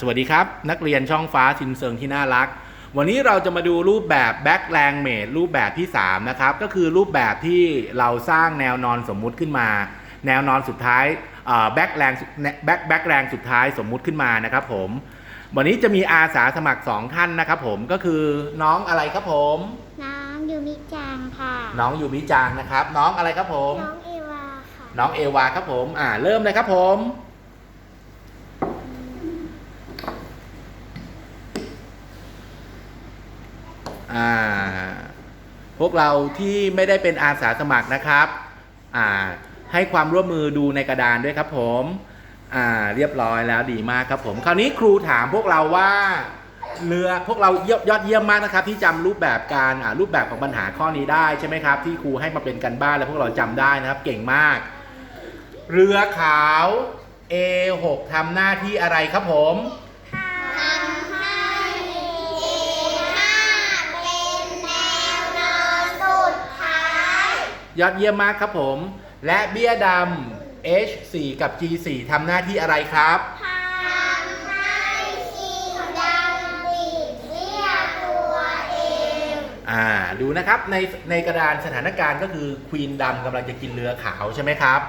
สวัสดีครับ นักเรียนช่องฟ้าซินเซิงที่น่ารัก วันนี้เราจะมาดูรูปแบบแบ็กแรงเมดรูปแบบที่ 3 นะครับ ก็คือรูปแบบที่เราสร้างแนวนอนสมมุติขึ้นมา แนวนอนสุดท้ายแบ็กแรงแบ็กแบ็กแรงสุดท้ายสมมุติขึ้นมานะครับผม วันนี้จะมีอาสาสมัคร 2 ท่านนะครับผมก็คือน้องอะไรครับผม น้องยูมิจังค่ะ น้องยูมิจางนะครับ น้องอะไรครับผม น้องเอวาค่ะ น้องเอวาครับผมอ่าเริ่มเลยครับผม อ่าพวกเราที่ไม่ได้เป็นอาสาสมัครนะครับอ่าให้ความร่วมมือดูในกระดานด้วยครับผมอ่าเรียบร้อยแล้วดีมากครับผม คราวนี้ครูถามพวกเราว่าเรือพวกเราเยี่ยอดเยี่ยมมากนะครับ ที่จำรูปแบบการรูปแบบของปัญหาข้อนี้ได้ใช่ไหมครับ ที่ครูให้มาเป็นกันบ้านแล้วพวกเราจำได้นะครับ เก่งมาก เรือขาว A6 ทำหน้าที่อะไรครับผม ยอดเยี่ยมมากครับผม และเบี้ยดำ H4 กับ G4 ทำหน้าที่อะไรครับ ทำให้ชีดำบิดเรียกตัวเองอ่า ดูนะครับในในกระดานสถานการณ์ก็คือควีนดำกำลังจะกินเรือขาวใช่ไหมครับ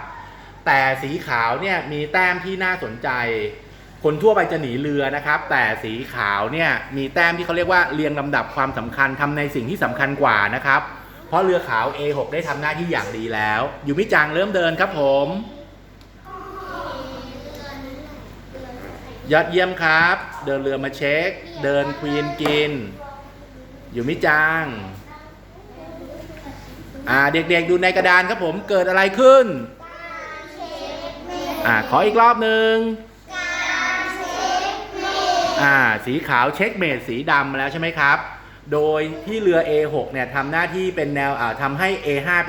แต่สีขาวเนี่ยมีแต้มที่น่าสนใจ คนทั่วไปจะหนีเรือนะครับ แต่สีขาวเนี่ยมีแต้มที่เขาเรียกว่าเรียงลำดับความสำคัญทำในสิ่งที่สำคัญกว่านะครับ เพราะเรือขาว A6 ได้ทำหน้าที่อย่างดีแล้วยูมิจังเริ่มเดินครับผม ยอดเยี่ยมครับ เดินเรือมาเช็ค เดินควีนกินยูมิจัง อ่าเด็กๆดูในกระดานครับผมเกิดอะไรขึ้น อ่าขออีกรอบหนึ่งอ่าสีขาวเช็คเมดสีดำมาแล้วใช่ไหมครับ โดยที่เรือ A6 เนี่ยทำหน้าที่เป็นแนวอ่าทำให้ A5